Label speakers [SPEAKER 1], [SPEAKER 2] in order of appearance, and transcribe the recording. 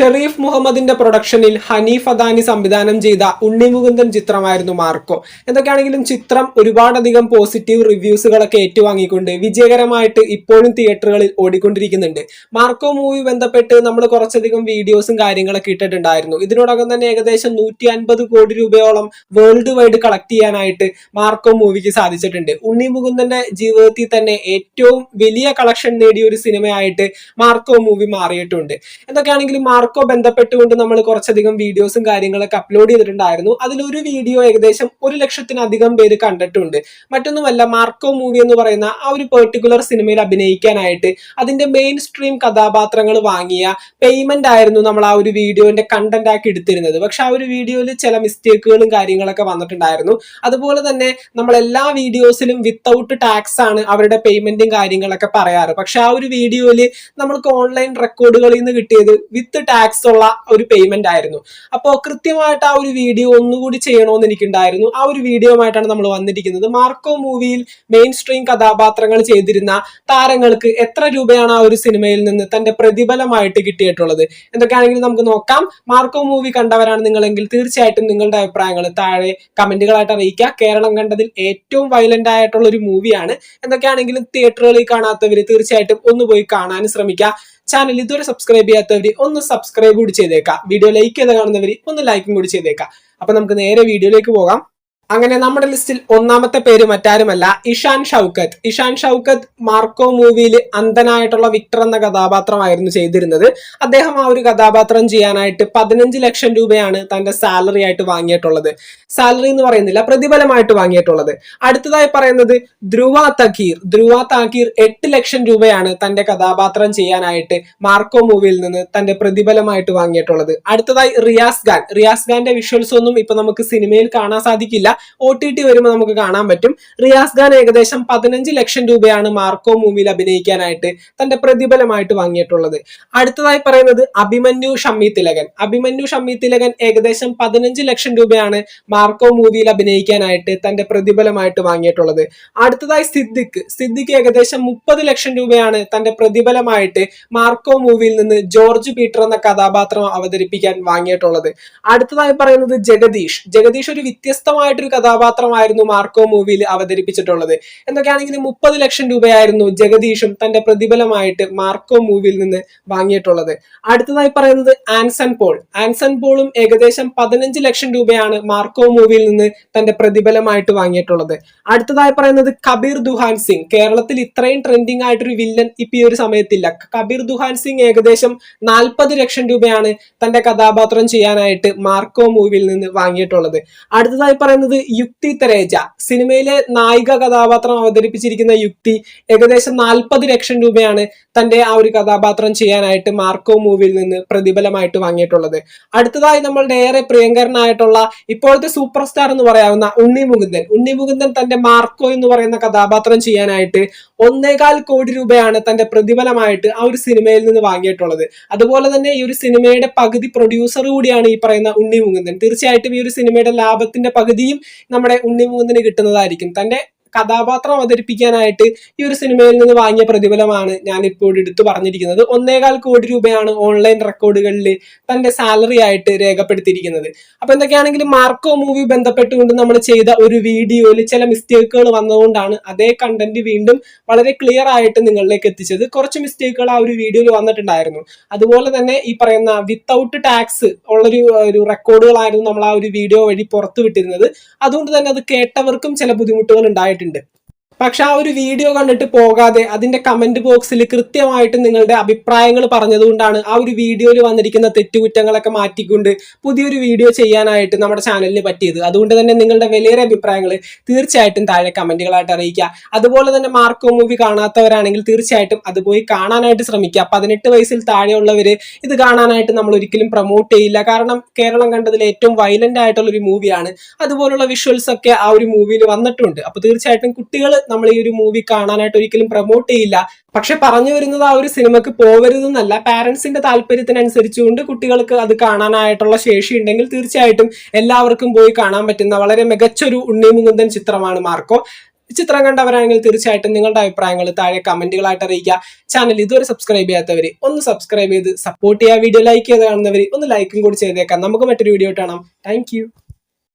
[SPEAKER 1] ഷെറീഫ് മുഹമ്മദിന്റെ പ്രൊഡക്ഷനിൽ ഹനീഫ് അദാനി സംവിധാനം ചെയ്ത ഉണ്ണിമുകുന്ദൻ ചിത്രമായിരുന്നു മാർക്കോ. എന്തൊക്കെയാണെങ്കിലും ചിത്രം ഒരുപാടധികം പോസിറ്റീവ് റിവ്യൂസുകളൊക്കെ ഏറ്റുവാങ്ങിക്കൊണ്ട് വിജയകരമായിട്ട് ഇപ്പോഴും തിയേറ്ററുകളിൽ ഓടിക്കൊണ്ടിരിക്കുന്നുണ്ട്. മാർക്കോ മൂവി ബന്ധപ്പെട്ട് നമ്മൾ കുറച്ചധികം വീഡിയോസും കാര്യങ്ങളൊക്കെ ഇട്ടിട്ടുണ്ടായിരുന്നു. ഇതിനോടകം തന്നെ ഏകദേശം നൂറ്റി അൻപത് കോടി രൂപയോളം വേൾഡ് വൈഡ് കളക്ട് ചെയ്യാനായിട്ട് മാർക്കോ മൂവിക്ക് സാധിച്ചിട്ടുണ്ട്. ഉണ്ണിമുകുന്ദന്റെ ജീവിതത്തിൽ തന്നെ ഏറ്റവും വലിയ കളക്ഷൻ നേടിയ ഒരു സിനിമയായിട്ട് മാർക്കോ മൂവി മാറിയിട്ടുണ്ട്. എന്തൊക്കെയാണെങ്കിലും മാർക്കോ ബന്ധപ്പെട്ടുകൊണ്ട് നമ്മൾ കുറച്ചധികം വീഡിയോസും കാര്യങ്ങളൊക്കെ അപ്ലോഡ് ചെയ്തിട്ടുണ്ടായിരുന്നു. അതിലൊരു വീഡിയോ ഏകദേശം ഒരു ലക്ഷത്തിനധികം പേര് കണ്ടിട്ടുണ്ട്. മറ്റൊന്നുമല്ല മാർക്കോ മൂവി എന്ന് പറയുന്ന ആ ഒരു പെർട്ടിക്കുലർ സിനിമയിൽ അഭിനയിക്കാനായിട്ട് അതിന്റെ മെയിൻ സ്ട്രീം കഥാപാത്രങ്ങൾ വാങ്ങിയ പേയ്മെന്റ് ആയിരുന്നു നമ്മൾ ആ ഒരു വീഡിയോന്റെ കണ്ടന്റ് ആക്കി എടുത്തിരുന്നത്. പക്ഷെ ആ ഒരു വീഡിയോയിൽ ചില മിസ്റ്റേക്കുകളും കാര്യങ്ങളൊക്കെ വന്നിട്ടുണ്ടായിരുന്നു. അതുപോലെ തന്നെ നമ്മൾ എല്ലാ വീഡിയോസിലും വിത്തൗട്ട് ടാക്സ് ആണ് അവരുടെ പേയ്മെന്റും കാര്യങ്ങളൊക്കെ പറയാറ്. പക്ഷെ ആ ഒരു വീഡിയോയിൽ നമ്മൾക്ക് ഓൺലൈൻ റെക്കോർഡുകളിൽ നിന്ന് കിട്ടിയത് വിത്ത് ടാക്സ് ഉള്ള ഒരു പേയ്മെന്റ് ആയിരുന്നു. അപ്പോൾ കൃത്യമായിട്ട് ആ ഒരു വീഡിയോ ഒന്നുകൂടി ചെയ്യണമെന്ന് എനിക്കുണ്ടായിരുന്നു. ആ ഒരു വീഡിയോ ആയിട്ടാണ് നമ്മൾ വന്നിരിക്കുന്നത്. മാർക്കോ മൂവിയിൽ മെയിൻ സ്ട്രീം കഥാപാത്രങ്ങൾ ചെയ്തിരുന്ന താരങ്ങൾക്ക് എത്ര രൂപയാണ് ആ ഒരു സിനിമയിൽ നിന്ന് തന്റെ പ്രതിഫലമായിട്ട് കിട്ടിയിട്ടുള്ളത്? എന്തൊക്കെയാണെങ്കിലും നമുക്ക് നോക്കാം. മാർക്കോ മൂവി കണ്ടവരാണ് നിങ്ങളെങ്കിൽ തീർച്ചയായിട്ടും നിങ്ങളുടെ അഭിപ്രായങ്ങൾ താഴെ കമന്റുകളായിട്ട് അറിയിക്കുക. കേരളം കണ്ടതിൽ ഏറ്റവും വയലന്റ് ആയിട്ടുള്ള ഒരു മൂവിയാണ് എന്തൊക്കെയാണെങ്കിലും തിയേറ്ററുകളിൽ കാണാത്തവർ തീർച്ചയായിട്ടും ഒന്ന് പോയി കാണാൻ ശ്രമിക്കുക. ചാനൽ ഇതുവരെ സബ്സ്ക്രൈബ് ചെയ്യാത്തവർ ഒന്ന് സബ്സ്ക്രൈബ് കൂടി ചെയ്തേക്കാം. വീഡിയോ ലൈക്ക് ചെയ്ത് കാണുന്നവർ ഒന്ന് ലൈക്കും കൂടി ചെയ്തേക്കാം. അപ്പൊ നമുക്ക് നേരെ വീഡിയോയിലേക്ക് പോകാം. അങ്ങനെ നമ്മുടെ ലിസ്റ്റിൽ ഒന്നാമത്തെ പേര് മറ്റാരുമല്ല ഇഷാൻ ഷൗക്കത്ത്. ഇഷാൻ ഷൗക്കത്ത് മാർക്കോ മൂവിയിൽ അന്ധനായിട്ടുള്ള വിക്ടർ എന്ന കഥാപാത്രമായിരുന്നു ചെയ്തിരുന്നത്. അദ്ദേഹം ആ ഒരു കഥാപാത്രം ചെയ്യാനായിട്ട് പതിനഞ്ച് ലക്ഷം രൂപയാണ് തന്റെ സാലറി ആയിട്ട് വാങ്ങിയിട്ടുള്ളത്. സാലറി എന്ന് പറയുന്നില്ല പ്രതിഫലമായിട്ട് വാങ്ങിയിട്ടുള്ളത്. അടുത്തതായി പറയുന്നത് ധ്രുവ തക്കീർ ധ്രുവ താക്കീർ എട്ട് ലക്ഷം രൂപയാണ് തന്റെ കഥാപാത്രം ചെയ്യാനായിട്ട് മാർക്കോ മൂവിയിൽ നിന്ന് തന്റെ പ്രതിഫലമായിട്ട് വാങ്ങിയിട്ടുള്ളത്. അടുത്തതായി റിയാസ് ഖാൻ. റിയാസ് ഖാന്റെ വിഷ്വൽസ് ഒന്നും ഇപ്പൊ നമുക്ക് സിനിമയിൽ കാണാൻ സാധിക്കില്ല. ഒ ടി ടി വരുമ്പോൾ നമുക്ക് കാണാൻ പറ്റും. റിയാസ് ഖാൻ ഏകദേശം പതിനഞ്ച് ലക്ഷം രൂപയാണ് മാർക്കോ മൂവിയിൽ അഭിനയിക്കാനായിട്ട് തന്റെ പ്രതിഫലമായിട്ട് വാങ്ങിയിട്ടുള്ളത്. അടുത്തതായി പറയുന്നത് അഭിമന്യു ഷമ്മി തിലകൻ. അഭിമന്യു ഷമ്മി തിലകൻ ഏകദേശം പതിനഞ്ച് ലക്ഷം രൂപയാണ് മാർക്കോ മൂവിയിൽ അഭിനയിക്കാനായിട്ട് തന്റെ പ്രതിഫലമായിട്ട് വാങ്ങിയിട്ടുള്ളത്. അടുത്തതായി സിദ്ദിഖ്. സിദ്ദിഖ് ഏകദേശം മുപ്പത് ലക്ഷം രൂപയാണ് തന്റെ പ്രതിഫലമായിട്ട് മാർക്കോ മൂവിയിൽ നിന്ന് ജോർജ് പീറ്റർ എന്ന കഥാപാത്രം അവതരിപ്പിക്കാൻ വാങ്ങിയിട്ടുള്ളത്. അടുത്തതായി പറയുന്നത് ജഗദീഷ്. ജഗദീഷ് ഒരു വ്യത്യസ്തമായിട്ടൊരു കഥാപാത്രമായിരുന്നു മാർക്കോ മൂവിയിൽ അവതരിപ്പിച്ചിട്ടുള്ളത്. എന്തൊക്കെയാണെങ്കിലും മുപ്പത് ലക്ഷം രൂപയായിരുന്നു ജഗദീഷും തന്റെ പ്രതിഫലമായിട്ട് മാർക്കോ മൂവിയിൽ നിന്ന് വാങ്ങിയിട്ടുള്ളത്. അടുത്തതായി പറയുന്നത് ആൻസൺ പോൾ. ആൻസൺ പോളും ഏകദേശം പതിനഞ്ച് ലക്ഷം രൂപയാണ് മാർക്കോ മൂവിയിൽ നിന്ന് തന്റെ പ്രതിഫലമായിട്ട് വാങ്ങിയിട്ടുള്ളത്. അടുത്തതായി പറയുന്നത് കബീർ ദുഹാൻ സിംഗ്. കേരളത്തിൽ ഇത്രയും ട്രെൻഡിങ് ആയിട്ടൊരു വില്ലൻ ഇപ്പൊ ഈ ഒരു സമയത്തില്ല. കബീർ ദുഹാൻ സിംഗ് ഏകദേശം നാൽപ്പത് ലക്ഷം രൂപയാണ് തന്റെ കഥാപാത്രം ചെയ്യാനായിട്ട് മാർക്കോ മൂവിയിൽ നിന്ന് വാങ്ങിയിട്ടുള്ളത്. അടുത്തതായി പറയുന്നത് യുക്തി തെരേജ സിനിമയിലെ നായിക കഥാപാത്രം അവതരിപ്പിച്ചിരിക്കുന്ന യുക്തി ഏകദേശം നാൽപ്പത് ലക്ഷം രൂപയാണ് തന്റെ ആ ഒരു കഥാപാത്രം ചെയ്യാനായിട്ട് മാർക്കോ മൂവിയിൽ നിന്ന് പ്രതിഫലമായിട്ട് വാങ്ങിയിട്ടുള്ളത്. അടുത്തതായി നമ്മളുടെ ഏറെ പ്രിയങ്കരനായിട്ടുള്ള ഇപ്പോഴത്തെ സൂപ്പർ സ്റ്റാർ എന്ന് പറയാവുന്ന ഉണ്ണി മുകുന്ദൻ. ഉണ്ണി മുകുന്ദൻ തന്റെ മാർക്കോ എന്ന് പറയുന്ന കഥാപാത്രം ചെയ്യാനായിട്ട് ഒന്നേകാൽ കോടി രൂപയാണ് തന്റെ പ്രതിഫലമായിട്ട് ആ ഒരു സിനിമയിൽ നിന്ന് വാങ്ങിയിട്ടുള്ളത്. അതുപോലെ തന്നെ ഈ ഒരു സിനിമയുടെ പകുതി പ്രൊഡ്യൂസർ കൂടിയാണ് ഈ പറയുന്ന ഉണ്ണി മുകുന്ദൻ. തീർച്ചയായിട്ടും ഈ ഒരു സിനിമയുടെ ലാഭത്തിന്റെ പകുതിയും നമ്മുടെ ഉണ്ണി മുകുന്ദന് കിട്ടുന്നതായിരിക്കും. തന്റെ കഥാപാത്രം അവതരിപ്പിക്കാനായിട്ട് ഈ ഒരു സിനിമയിൽ നിന്ന് വാങ്ങിയ പ്രതിഫലമാണ് ഞാൻ ഇപ്പോൾ എടുത്തു പറഞ്ഞിരിക്കുന്നത്. ഒന്നേകാൽ കോടി രൂപയാണ് ഓൺലൈൻ റെക്കോർഡുകളിൽ തന്റെ സാലറി ആയിട്ട് രേഖപ്പെടുത്തിയിരിക്കുന്നത്. അപ്പൊ എന്തൊക്കെയാണെങ്കിലും മാർക്കോ മൂവി ബന്ധപ്പെട്ടുകൊണ്ട് നമ്മൾ ചെയ്ത ഒരു വീഡിയോയിൽ ചില മിസ്റ്റേക്കുകൾ വന്നതുകൊണ്ടാണ് അതേ കണ്ടന്റ് വീണ്ടും വളരെ ക്ലിയർ ആയിട്ട് നിങ്ങളിലേക്ക് എത്തിച്ചത്. കുറച്ച് മിസ്റ്റേക്കുകൾ ആ ഒരു വീഡിയോയിൽ വന്നിട്ടുണ്ടായിരുന്നു. അതുപോലെ തന്നെ ഈ പറയുന്ന വിത്തൗട്ട് ടാക്സ് ഉള്ളൊരു ഒരു റെക്കോർഡുകളായിരുന്നു നമ്മൾ ആ ഒരു വീഡിയോ വഴി പുറത്തു വിട്ടിരുന്നത് അതുകൊണ്ട് തന്നെ അത് കേട്ടവർക്കും ചില ബുദ്ധിമുട്ടുകൾ ഉണ്ടായിട്ടുണ്ട്. ആയിട്ടുണ്ട് പക്ഷെ ആ ഒരു വീഡിയോ കണ്ടിട്ട് പോകാതെ അതിന്റെ കമന്റ് ബോക്സിൽ കൃത്യമായിട്ട് നിങ്ങളുടെ അഭിപ്രായങ്ങൾ പറഞ്ഞതുകൊണ്ടാണ് ആ ഒരു വീഡിയോയിൽ വന്നിരിക്കുന്ന തെറ്റുകുറ്റങ്ങളൊക്കെ മാറ്റിക്കൊണ്ട് പുതിയൊരു വീഡിയോ ചെയ്യാനായിട്ട് നമ്മുടെ ചാനലിന് പറ്റിയത്. അതുകൊണ്ട് തന്നെ നിങ്ങളുടെ വിലയേറെ അഭിപ്രായങ്ങൾ തീർച്ചയായിട്ടും താഴെ കമന്റുകളായിട്ട് അറിയിക്കുക. അതുപോലെ തന്നെ മാർക്കോ മൂവി കാണാത്തവരാണെങ്കിൽ തീർച്ചയായിട്ടും അത് പോയി കാണാനായിട്ട് ശ്രമിക്കുക. പതിനെട്ട് വയസ്സിൽ താഴെയുള്ളവര് ഇത് കാണാനായിട്ട് നമ്മൾ ഒരിക്കലും പ്രൊമോട്ട് ചെയ്യില്ല. കാരണം കേരളം കണ്ടതിൽ ഏറ്റവും വയലന്റ് ആയിട്ടുള്ള ഒരു മൂവിയാണ് അതുപോലുള്ള വിഷ്വൽസ് ഒക്കെ ആ ഒരു മൂവിയിൽ വന്നിട്ടുണ്ട്. അപ്പോൾ തീർച്ചയായിട്ടും കുട്ടികൾ നമ്മൾ ഈ ഒരു മൂവി കാണാനായിട്ട് ഒരിക്കലും പ്രൊമോട്ട് ചെയ്യില്ല. പക്ഷെ പറഞ്ഞു വരുന്നത് ആ ഒരു സിനിമക്ക് പോകരുതെന്നല്ല പാരന്റ്സിന്റെ താല്പര്യത്തിനനുസരിച്ചുകൊണ്ട് കുട്ടികൾക്ക് അത് കാണാനായിട്ടുള്ള ശേഷി ഉണ്ടെങ്കിൽ തീർച്ചയായിട്ടും എല്ലാവർക്കും പോയി കാണാൻ പറ്റുന്ന വളരെ മികച്ചൊരു ഉണ്ണിമുകുന്ദൻ ചിത്രമാണ് മാർക്കോ. ചിത്രം കണ്ടവരാണെങ്കിൽ തീർച്ചയായിട്ടും നിങ്ങളുടെ അഭിപ്രായങ്ങൾ താഴെ കമന്റുകളായിട്ട് അറിയിക്കുക. ചാനൽ ഇതുവരെ സബ്സ്ക്രൈബ് ചെയ്യാത്തവർ ഒന്ന് സബ്സ്ക്രൈബ് ചെയ്ത് സപ്പോർട്ട് ചെയ്യുക. വീഡിയോ ലൈക്ക് ചെയ്ത് കാണുന്നവർ ഒന്ന് ലൈക്കും കൂടി ചെയ്തേക്കാം. നമുക്ക് മറ്റൊരു വീഡിയോ കാണാം. താങ്ക്